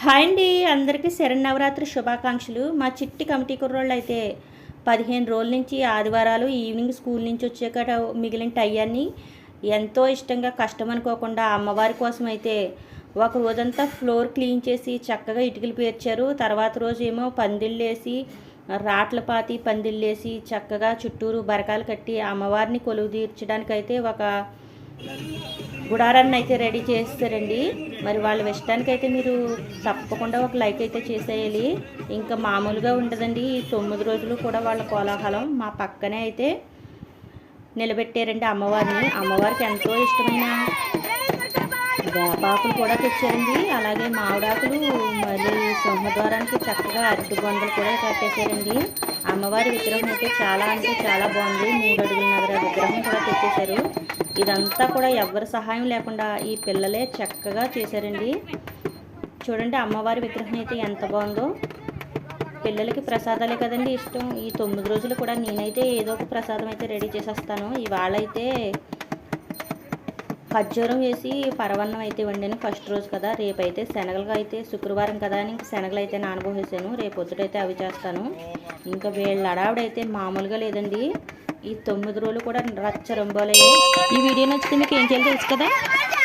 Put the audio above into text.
Hi అండి. అందరికీ శరణవరాత్రి శుభాకాంక్షలు. మా చిట్టి కమిటీ కుర్రోళ్ళు అయితే పదిహేను రోజుల నుంచి ఆదివారాలు ఈవినింగ్ స్కూల్ నుంచి వచ్చాక మిగిలిన టయ్యాన్ని ఎంతో ఇష్టంగా కష్టం అనుకోకుండా అమ్మవారి కోసం అయితే ఒక రోజంతా ఫ్లోర్ క్లీన్ చేసి చక్కగా ఇటుకలు పేర్చారు. తర్వాత రోజు ఏమో పందిళ్ళు వేసి రాట్ల పాతి పందిళ్ళు వేసి చక్కగా చుట్టూరు బరకాలు కట్టి అమ్మవారిని కొలువు తీర్చడానికైతే ఒక గుడారాన్ని అయితే రెడీ చేస్తారండి. మరి వాళ్ళ ఇష్టానికి అయితే మీరు తప్పకుండా ఒక లైక్ అయితే చేసేయాలి. ఇంకా మామూలుగా ఉండదండి ఈ తొమ్మిది రోజులు కూడా వాళ్ళ కోలాహలం మా పక్కనే అయితే నిలబెట్టారండి అమ్మవారిని. అమ్మవారికి ఎంతో ఇష్టమైన వేపాకులు కూడా తెచ్చారండి. అలాగే మామిడాకులు మరి సింహద్వారానికి చక్కగా అరటి బొందలు కూడా కట్టేశారండి. అమ్మవారి విగ్రహం అయితే చాలా అంటే చాలా బాగుంది. మూడు అడుగులన్నర విగ్రహం కూడా తెచ్చేశారు. ఇదంతా కూడా ఎవరి సహాయం లేకుండా ఈ పిల్లలే చక్కగా చేశారండి. చూడండి అమ్మవారి విగ్రహం అయితే ఎంత బాగుందో. పిల్లలకి ప్రసాదాలే కదండి ఇష్టం. ఈ తొమ్మిది రోజులు కూడా నేనైతే ఏదో ఒక ప్రసాదం అయితే రెడీ చేసేస్తాను. ఇవాళ అయితే ఖర్జూరం వేసి పరవన్నం అయితే వండాను ఫస్ట్ రోజు కదా. రేపైతే శనగలు అయితే శుక్రవారం కదా అని ఇంకా శనగలు అయితే నానబోసేసాను. రేపు పొద్దుటైతే అవి చేస్తాను. ఇంకా వీళ్ళ అడావిడైతే మామూలుగా లేదండి. ఈ తొమ్మిది రోజులు కూడా రచ్చ రంబోలయ్యే ఈ వీడియో నచ్చితే మీకు ఏం చేయాలి తెలుసు కదా?